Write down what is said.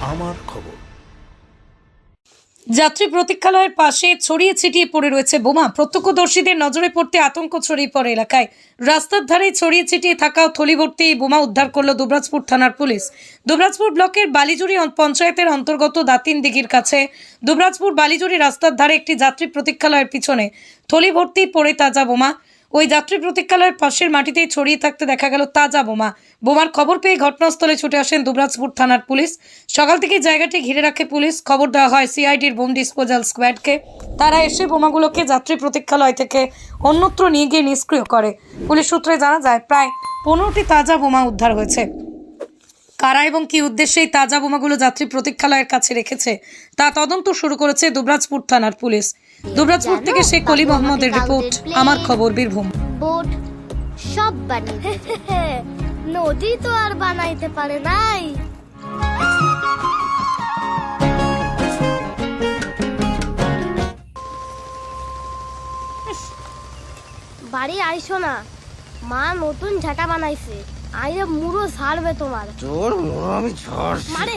আমার খবর। যাত্রী প্রতীক্ষালয়ের পাশে ছড়িয়ে ছিটিয়ে পড়ে রয়েছে বোমা। প্রত্যক্ষদর্শীদের নজরে পড়তে আতঙ্ক ছড়িয়ে পড়ে এলাকায়। রাস্তার ধারে ছড়িয়ে ছিটিয়ে থাকা থলি ভর্তি বোমা উদ্ধার করল দুবরাজপুর থানার পুলিশ। দুবরাজপুর ব্লকের বালিজুড়ি পঞ্চায়েতের অন্তর্গত দাতিন দিঘির কাছে দুবরাজপুর বালিজুড়ি রাস্তার ধারে একটি যাত্রী প্রতীক্ষালয়ের পিছনে থলি ভর্তি পড়ে তাজা বোমা। ওই যাত্রী প্রতীক্ষালয়ের পাশের মাটিতেই ছড়িয়ে থাকতে দেখা গেল তাজা বোমা। বোমার খবর পেয়ে ঘটনাস্থলে ছুটে আসেন দুবরাজপুর থানার পুলিশ। সকাল থেকে জায়গাটি ঘিরে রাখে পুলিশ। খবর দেওয়া হয়, সিআইডির বোম ডিসপোজাল স্কোয়াডকে। তারা এসে বোমাগুলোকে যাত্রী প্রতীক্ষালয় থেকে অন্যত্র নিয়ে গিয়ে নিষ্ক্রিয় করে। পুলিশ সূত্রে জানা যায়, প্রায় পনেরোটি তাজা বোমা উদ্ধার হয়েছে। কারা এবং কি উদ্দেশ্যে এই তাজা বোমাগুলো যাত্রী প্রতীক্ষালয়ের কাছে রেখেছে, তা তদন্ত শুরু করেছে দুবরাজপুর থানার পুলিশ। দুবরাজপুর থেকে শেখ কলি মোহাম্মদের রিপোর্ট, আমার খবর বীরভূম। সব নদী তো আর বানাইতে পারে নাই। বাড়ি আইসো না। মা নতুন ঝাঁটা বানাইছে। আইরে মুড়ো সারবে তোমার। তোর মুড়ো আমি ঝড় মারে